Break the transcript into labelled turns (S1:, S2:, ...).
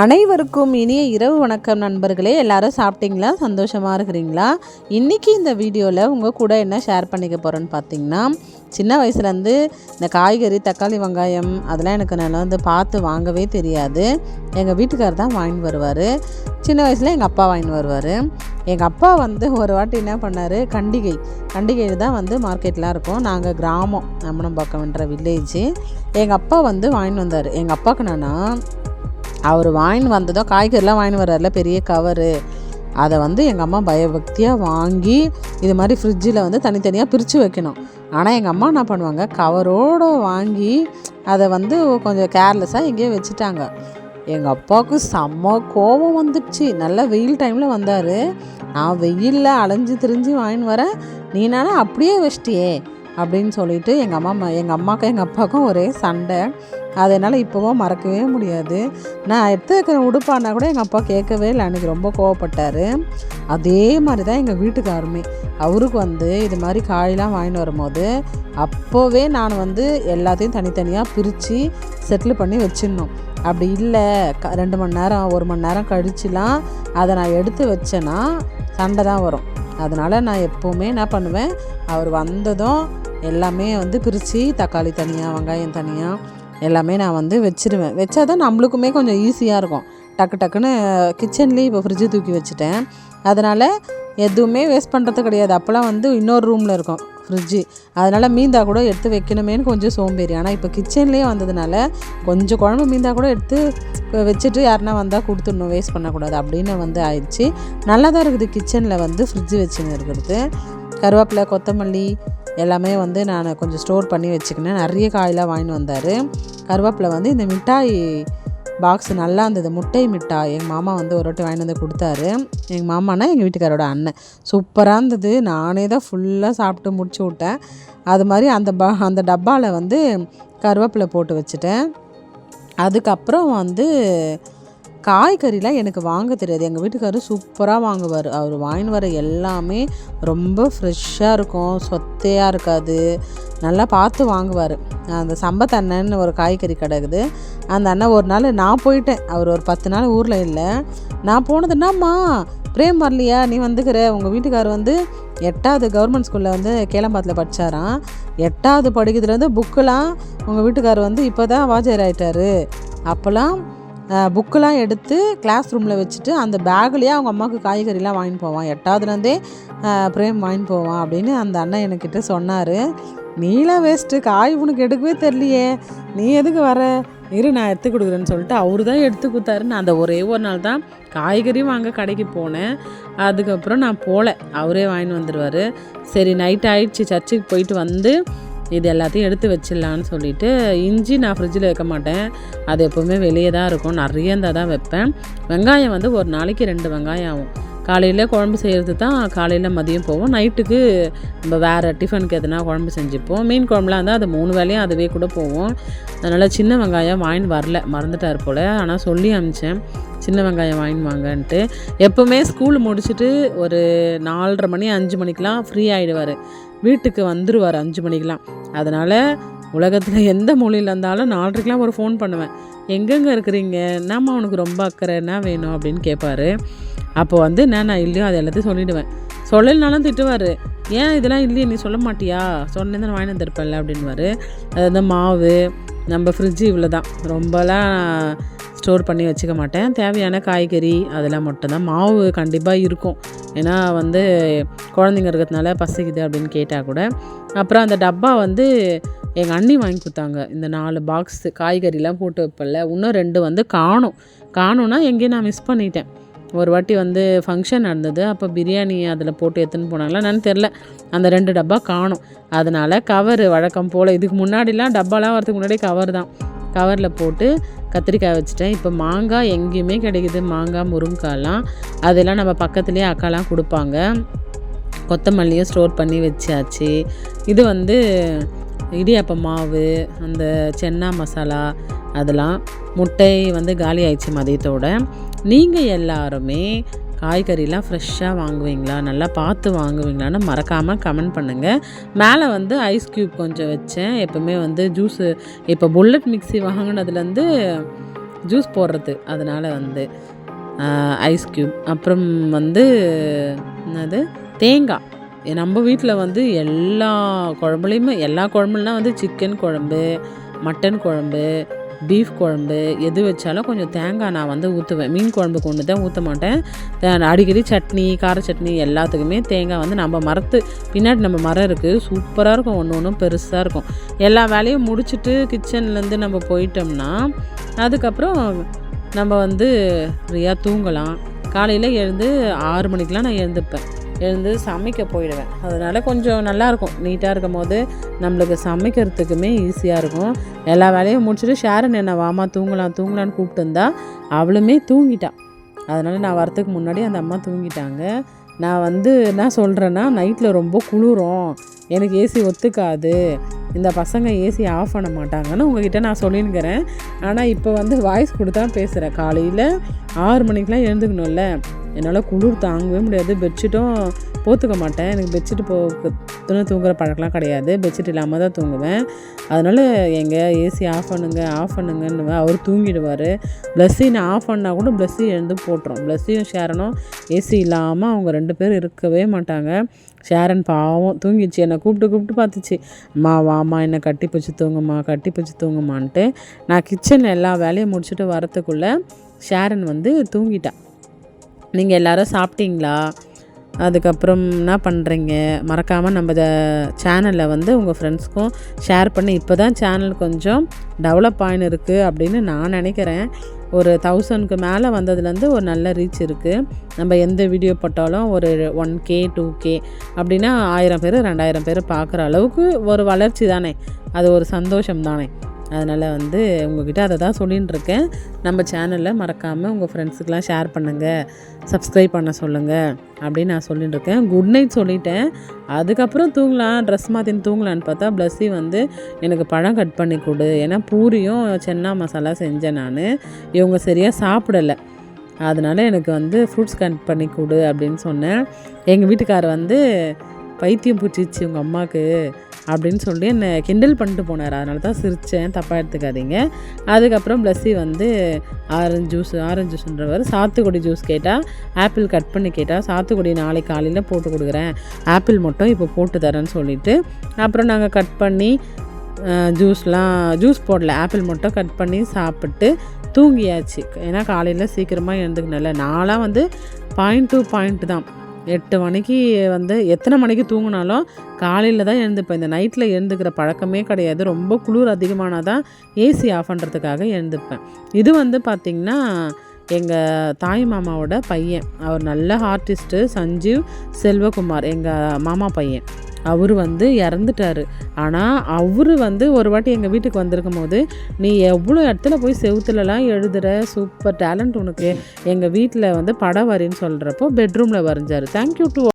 S1: அனைவருக்கும் இனிய இரவு வணக்கம் நண்பர்களே. எல்லாரும் சாப்பிட்டீங்களா? சந்தோஷமாக இருக்கிறீங்களா? இன்றைக்கி இந்த வீடியோவில் உங்கள் கூட என்ன ஷேர் பண்ணிக்க போகிறேன்னு பார்த்தீங்கன்னா சின்ன வயசுலேருந்து இந்த காய்கறி தக்காளி வெங்காயம் அதெல்லாம் எனக்கு நான் வந்து பார்த்து வாங்கவே தெரியாது. எங்கள் வீட்டுக்கார் தான் வாங்கிட்டு வருவார். சின்ன வயசில் எங்கள் அப்பா வாங்கிட்டு வருவார். எங்கள் அப்பா வந்து ஒரு வாட்டி என்ன பண்ணார்? கண்டிகை. கண்டிகையில் தான் வந்து மார்க்கெட்லாம் இருக்கும். நாங்கள் கிராமம் அம்மனம்பாக்கம்ன்ற வில்லேஜ் எங்கள் அப்பா வந்து வாங்கிட்டு வந்தார். எங்கள் அப்பாவுக்கு நானா அவர் வாங்கின்னு வந்ததோ காய்கறிலாம் வாங்கின்னு வர்றாருல பெரிய கவரு. அதை வந்து எங்கள் அம்மா பயபக்தியாக வாங்கி இது மாதிரி ஃப்ரிட்ஜில் வந்து தனித்தனியாக பிரித்து வைக்கணும். ஆனால் எங்கள் அம்மா என்ன பண்ணுவாங்க கவரோடு வாங்கி அதை வந்து கொஞ்சம் கேர்லெஸ்ஸாக எங்கேயோ வச்சுட்டாங்க. எங்கள் அப்பாவுக்கு செம்ம கோபம் வந்துடுச்சு. நல்லா வெயில் டைமில் வந்தார். நான் வெயிலில் அலைஞ்சு திரிஞ்சு வாங்கின்னு வரேன் நீ நானே அப்படியே வச்சிட்டியே? அப்படின்னு சொல்லிட்டு எங்கள் அம்மா எங்கள் அம்மாக்கும் எங்கள் அப்பாவுக்கும் ஒரே சண்டை. அதை என்னால் இப்போவும் மறக்கவே முடியாது. நான் எடுத்துக்கிற உடுப்பானா கூட எங்கள் அப்பா கேட்கவே இல்லை. அன்றைக்கி ரொம்ப கோவப்பட்டார். அதே மாதிரி தான் எங்கள் வீட்டுக்காருமே. அவருக்கு வந்து இது மாதிரி காயெலாம் வாங்கிட்டு வரும்போது அப்போவே நான் வந்து எல்லாத்தையும் தனித்தனியாக பிரித்து செட்டில் பண்ணி வச்சிடணும். அப்படி இல்லை. க ரெண்டு மணி நேரம் ஒரு மணி நேரம் கழிச்சுலாம் அதை நான் எடுத்து வச்சேன்னா சண்டை தான் வரும். அதனால் நான் எப்போவுமே என்ன பண்ணுவேன் அவர் வந்ததும் எல்லாமே வந்து பிரித்து தக்காளி தனியாக வெங்காயம் தனியாக எல்லாமே நான் வந்து வச்சுருவேன். வச்சா தான் நம்மளுக்குமே கொஞ்சம் ஈஸியாக இருக்கும். டக்கு டக்குன்னு கிச்சன்லேயே இப்போ ஃப்ரிட்ஜு தூக்கி வச்சுட்டேன். அதனால் எதுவுமே வேஸ்ட் பண்ணுறது கிடையாது. அப்போல்லாம் வந்து இன்னொரு ரூமில் இருக்கும் ஃப்ரிட்ஜு அதனால் மீந்தா கூட எடுத்து வைக்கணுமேனு கொஞ்சம் சோம்பேறி. ஆனால் இப்போ கிச்சன்லேயே வந்ததுனால கொஞ்சம் குழம்பு மீந்தா கூட எடுத்து வச்சுட்டு யாருனா வந்தால் கொடுத்துடணும். வேஸ்ட் பண்ணக்கூடாது அப்படின்னு வந்து ஆயிடுச்சு. நல்லா தான் இருக்குது கிச்சனில் வந்து ஃப்ரிட்ஜு வச்சுன்னு இருக்கிறது கருவேப்பிலை கொத்தமல்லி எல்லாமே வந்து நான் கொஞ்சம் ஸ்டோர் பண்ணி வச்சுக்கினேன். நிறைய காயெலாம் வாங்கிட்டு வந்தார். கருவேப்பிலை வந்து இந்த மிட்டாய் பாக்ஸ் நல்லா இருந்தது. முட்டை மிட்டாய். எங்கள் மாமா வந்து ஒரு வாட்டி வாங்கிட்டு வந்து கொடுத்தாரு. எங்கள் மாமானா எங்கள் வீட்டுக்காரோட அண்ணன். சூப்பராக இருந்தது. நானே தான் ஃபுல்லாக சாப்பிட்டு முடிச்சு விட்டேன். அது மாதிரி அந்த ப அந்த டப்பாவில் வந்து கருவேப்பிலை போட்டு வச்சுட்டேன். அதுக்கப்புறம் வந்து காய்கறிலாம் எனக்கு வாங்க தெரியாது. எங்கள் வீட்டுக்காரர் சூப்பராக வாங்குவார். அவர் வாங்கின்னு வர எல்லாமே ரொம்ப ஃப்ரெஷ்ஷாக இருக்கும். சொத்தையாக இருக்காது. நல்லா பார்த்து வாங்குவார். அந்த சம்பத் அண்ணன் ஒரு காய்கறி கிடக்குது அந்த அண்ணன் ஒரு நாள் நான் போயிட்டேன். அவர் ஒரு பத்து நாள் ஊரில் இல்லை. நான் போனது என்னம்மா? பிரேம் வரலையா? நீ வந்துக்கிற. உங்கள் வீட்டுக்காரர் வந்து எட்டாவது கவர்மெண்ட் ஸ்கூலில் வந்து கேளம்பாத்தில் படித்தாராம் எட்டாவது படிக்கிறதுலேருந்து புக்கெலாம் உங்கள் வீட்டுக்காரர் வந்து இப்போ தான் வாஜர் ஆகிட்டாரு அப்போல்லாம் புக்கெலாம் எடுத்து கிளாஸ் ரூமில் வச்சுட்டு அந்த பேக்லேயே அவங்க அம்மாவுக்கு காய்கறிலாம் வாங்கிட்டு போவான். எட்டாவதுலேருந்தே பிரேம் வாங்கிட்டு போவான் அப்படின்னு அந்த அண்ணன் என்கிட்ட சொன்னார். நீலாம் வேஸ்ட்டு காய் உனக்கு எடுக்கவே தெரியலையே. நீ எதுக்கு வர? இரு நான் எடுத்து கொடுக்குறேன்னு சொல்லிட்டு அவர் தான் எடுத்து கொடுத்தாரு. நான் அந்த ஒரே ஒரு நாள் தான் காய்கறி வாங்க கடைக்கு போனேன். அதுக்கப்புறம் நான் போகல அவரே வாங்கிட்டு வந்துடுவார் சரி நைட் ஆயிடுச்சு. சர்ச்சுக்கு போயிட்டு வந்து இது எல்லாத்தையும் எடுத்து வச்சிடலான்னு சொல்லிட்டு இஞ்சி நான் ஃப்ரிட்ஜில் வைக்க மாட்டேன். அது எப்போவுமே வெளியே தான் இருக்கும். நிறைய இருந்தால் தான் வைப்பேன். வெங்காயம் வந்து ஒரு நாளைக்கு ரெண்டு வெங்காயம் ஆகும். காலையில் குழம்பு செய்கிறது தான் காலையில் மதியம் போவோம் நைட்டுக்கு நம்ம வேறு டிஃபனுக்கு எதுனா குழம்பு செஞ்சுப்போம். மீன் குழம்புலாம் இருந்தால் அது மூணு வேலையும் அதுவே கூட போவோம் அதனால் சின்ன வெங்காயம் வாங்கின்னு வரல. மறந்துட்டார் போல். ஆனால் சொல்லி அனுப்பிச்சேன். சின்ன வெங்காயம் வாங்கின்னு வாங்கன்ட்டு. எப்போவுமே ஸ்கூல் முடிச்சுட்டு ஒரு நாலரை மணி அஞ்சு மணிக்கெலாம் ஃப்ரீ ஆகிடுவார் வீட்டுக்கு வந்துடுவார் அஞ்சு மணிக்கெலாம் அதனால் உலகத்தில் எந்த மொழியில் இருந்தாலும் நாலரைக்கெலாம் ஒரு ஃபோன் பண்ணுவேன். எங்கெங்கே இருக்கிறீங்க? நம்ம உனக்கு ரொம்ப அக்கறை? என்ன வேணும்? அப்படின்னு கேட்பாரு அப்போ வந்து என்ன நான் இல்லையோ? அது எல்லாத்தையும் சொல்லிவிடுவேன் சொல்லலைனாலும் திட்டுவார். ஏன் இதெல்லாம் இல்லையே? நீ சொல்ல மாட்டியா? சொன்னேன் தான் வாங்கி வந்திருப்பேன்ல அப்படின்வாரு அது வந்து மாவு நம்ம ஃப்ரிட்ஜு இவ்வளோ தான் ரொம்பலாம் ஸ்டோர் பண்ணி வச்சுக்க மாட்டேன். தேவையான காய்கறி அதெல்லாம் மட்டும்தான். மாவு கண்டிப்பாக இருக்கும். ஏன்னா வந்து குழந்தைங்க இருக்கிறதுனால பசிக்குது அப்படின்னு கேட்டால் கூட. அப்புறம் அந்த டப்பா வந்து எங்கள் அண்ணி வாங்கி கொடுத்தாங்க. இந்த நாலு பாக்ஸு காய்கறிலாம் போட்டு வைப்பல இன்னும் ரெண்டு வந்து காணும். காணும்னா எங்கேயும் நான் மிஸ் பண்ணிட்டேன். ஒரு வாட்டி வந்து ஃபங்க்ஷன் நடந்தது. அப்போ பிரியாணி அதில் போட்டு எடுத்துன்னு போனாங்களா? என்னன்னு தெரில அந்த ரெண்டு டப்பா காணும். அதனால் கவர் வழக்கம் போல் இதுக்கு முன்னாடிலாம் டப்பாலாம் வரதுக்கு முன்னாடி கவர் தான். கவரில் போட்டு கத்திரிக்காய் வச்சுட்டேன். இப்போ மாங்காய் எங்கேயுமே கிடைக்குது. மாங்காய் முருங்காய்லாம். அதெல்லாம் நம்ம பக்கத்துலேயே அக்காலாம் கொடுப்பாங்க. கொத்தமல்லியும் ஸ்டோர் பண்ணி வச்சாச்சு. இது வந்து இடியாப்ப மாவு அந்த சென்னா மசாலா அதெல்லாம் முட்டை வந்து காலி ஆயிடுச்சு மதியத்தோட. நீங்கள் எல்லாருமே காய்கறிலாம் ஃப்ரெஷ்ஷாக வாங்குவீங்களா? நல்லா பார்த்து வாங்குவீங்களான்னு மறக்காமல் கமெண்ட் பண்ணுங்கள் மேலே வந்து ஐஸ் க்யூப் கொஞ்சம் வச்சேன். எப்போவுமே வந்து ஜூஸு இப்போ புல்லட் மிக்ஸி வாங்கினதுலேருந்து ஜூஸ் போடுறது. அதனால் வந்து ஐஸ் க்யூப் அப்புறம் வந்து என்னது? தேங்காய். நம்ம வீட்டில் வந்து எல்லா குழம்புலையுமே எல்லா குழம்புலாம் வந்து சிக்கன் குழம்பு மட்டன் குழம்பு பீஃப் குழம்பு எது வச்சாலும் கொஞ்சம் தேங்காய் நான் வந்து ஊற்றுவேன் மீன் குழம்புக்கு ஒன்று தான் ஊற்ற மாட்டேன். அடிக்கடி சட்னி கார சட்னி எல்லாத்துக்குமே தேங்காய் வந்து நம்ம மரத்து பின்னாடி நம்ம மரம் இருக்குது சூப்பராக இருக்கும். ஒன்று ஒன்றும் பெருசாக இருக்கும். எல்லா வேலையும் முடிச்சுட்டு கிச்சன்லேருந்து நம்ம போயிட்டோம்னா அதுக்கப்புறம் நம்ம வந்து ஃப்ரீயாக தூங்கலாம். காலையில் எழுந்து ஆறு மணிக்கெலாம் நான் எழுந்துப்பேன். எழுந்து சமைக்க போயிடுவேன். அதனால் கொஞ்சம் நல்லாயிருக்கும் நீட்டாக இருக்கும் போது நம்மளுக்கு சமைக்கிறதுக்குமே ஈஸியாக இருக்கும். எல்லா வேலையும் முடிச்சுட்டு ஷேரன் என்ன வாமா தூங்கலாம் தூங்கலான்னு கூப்பிட்டு இருந்தா அவளுமே தூங்கிட்டான் அதனால் நான் வரத்துக்கு முன்னாடி அந்த அம்மா தூங்கிட்டாங்க. நான் வந்து என்ன சொல்கிறேன்னா நைட்டில் ரொம்ப குளிரும். எனக்கு ஏசி ஒத்துக்காது. இந்த பசங்க ஏசி ஆஃப் பண்ண மாட்டாங்கன்னு உங்ககிட்ட நான் சொல்லினுக்கிறேன் ஆனால் இப்போ வந்து வாய்ஸ் கொடுத்தா பேசுகிறேன் காலையில் ஆறு மணிக்கெலாம் எழுந்துக்கணும்ல. என்னால் குளிர் தாங்கவே முடியாது. பெட்ஷீட்டும் போத்துக்க மாட்டேன். எனக்கு பெட்ஷீட் போ துணி பழக்கம்லாம் கிடையாது. பெட்ஷீட் இல்லாமல் தான் தூங்குவேன். அதனால் எங்கள் ஏசி ஆஃப் பண்ணுங்க ஆஃப் பண்ணுங்கன்னு அவர் தூங்கிடுவார். ப்ளஸ்ஸி நான் ஆஃப் பண்ணால் கூட ப்ளஸ்ஸி எழுந்து போட்டுரும். ப்ளஸ்ஸியும் ஷேரனும் ஏசி இல்லாமல் அவங்க ரெண்டு பேரும் இருக்கவே மாட்டாங்க. ஷேரன் பாவம் தூங்கிச்சு என்னை கூப்பிட்டு கூப்பிட்டு பார்த்துச்சு. அம்மா வாமா என்னை கட்டி பிடிச்சி தூங்குமா கட்டி பிடிச்சி தூங்குமான்ட்டு நான் கிச்சனில் எல்லா வேலையும் முடிச்சுட்டு வரத்துக்குள்ளே ஷேரன் வந்து தூங்கிட்டான் நீங்கள் எல்லோரும் சாப்பிட்டீங்களா? அதுக்கப்புறம் என்ன பண்ணுறீங்க மறக்காமல் நம்ம சேனலில் வந்து உங்கள் ஃப்ரெண்ட்ஸ்க்கும் ஷேர் பண்ணி இப்போ தான் சேனல் கொஞ்சம் டெவலப் ஆகின்னு இருக்குது அப்படின்னு நான் நினைக்கிறேன். ஒரு தௌசண்ட்க்கு மேலே வந்ததுலேருந்து ஒரு நல்ல ரீச் இருக்குது நம்ம எந்த வீடியோ போட்டாலும் ஒரு ஒன் கே டூ கே அப்படின்னா ஆயிரம் பேர் ரெண்டாயிரம் பேர் பார்க்குற அளவுக்கு ஒரு வளர்ச்சி தானே? அது ஒரு சந்தோஷம் தானே? அதனால் வந்து உங்ககிட்ட அதை தான் சொல்லின்னு இருக்கேன் நம்ம சேனலில் மறக்காமல் உங்கள் ஃப்ரெண்ட்ஸுக்கெலாம் ஷேர் பண்ணுங்கள் சப்ஸ்கிரைப் பண்ண சொல்லுங்கள் அப்படின்னு நான் சொல்லிட்டு இருக்கேன் குட் நைட் சொல்லிட்டேன். அதுக்கப்புறம் தூங்கலாம். ட்ரெஸ் மாற்றின்னு தூங்கலான்னு பார்த்தா ப்ளஸ்ஸி வந்து எனக்கு பழம் கட் பண்ணி கொடு. ஏன்னா பூரியும் சென்னா மசாலா செஞ்சேன் நான். இவங்க சரியாக சாப்பிடலை. அதனால் எனக்கு வந்து ஃப்ரூட்ஸ் கட் பண்ணி கொடு அப்படின்னு சொன்னேன். எங்கள் வீட்டுக்காரர் வந்து பைத்தியம் பிடிச்சிச்சு உங்கள் அம்மாவுக்கு அப்படின்னு சொல்லி என்னை கிண்டல் பண்ணிட்டு போனார். அதனால தான் சிரித்தேன் தப்பாக எடுத்துக்காதீங்க. அதுக்கப்புறம் ப்ளஸ்ஸி வந்து ஆரஞ்சு ஜூஸ் ஆரஞ்சு ஜூஸ்ன்றவர் சாத்துக்குடி ஜூஸ் கேட்டால் ஆப்பிள் கட் பண்ணி கேட்டால் சாத்துக்குடி நாளைக்கு காலையில் போட்டு கொடுக்குறேன். ஆப்பிள் மட்டும் இப்போ போட்டு தரேன்னு சொல்லிட்டு அப்புறம் நாங்கள் கட் பண்ணி ஜூஸ்லாம் ஜூஸ் போடல ஆப்பிள் மட்டும் கட் பண்ணி சாப்பிட்டு தூங்கியாச்சு. ஏன்னா காலையில் சீக்கிரமாக எழுந்துக்கணும்ல. நான்லாம் வந்து பாயிண்ட் டூ பாயிண்ட் தான். எட்டு மணிக்கு வந்து எத்தனை மணிக்கு தூங்கினாலும் காலையில் தான் எழுந்துப்பேன். இந்த நைட்டில் எழுந்துக்கிற பழக்கமே கிடையாது. ரொம்ப குளிர் அதிகமானால் தான் ஏசி ஆஃப் பண்ணுறதுக்காக எழுந்துப்பேன். இது வந்து பார்த்திங்கன்னா எங்கள் தாய் மாமாவோட பையன். அவர் நல்ல ஆர்டிஸ்ட்டு சஞ்சீவ் செல்வகுமார் எங்கள் மாமா பையன். அவர் வந்து இறந்துட்டார். ஆனால் அவர் வந்து ஒரு வாட்டி எங்கள் வீட்டுக்கு வந்திருக்கும் போது நீ எவ்வளோ இடத்துல போய் செவுத்துலலாம் எழுதுகிற சூப்பர் டேலண்ட் உனக்கு. எங்கள் வீட்டில் வந்து படம் வரின்னு சொல்கிறப்போ பெட்ரூமில் வரைஞ்சார். Thank you to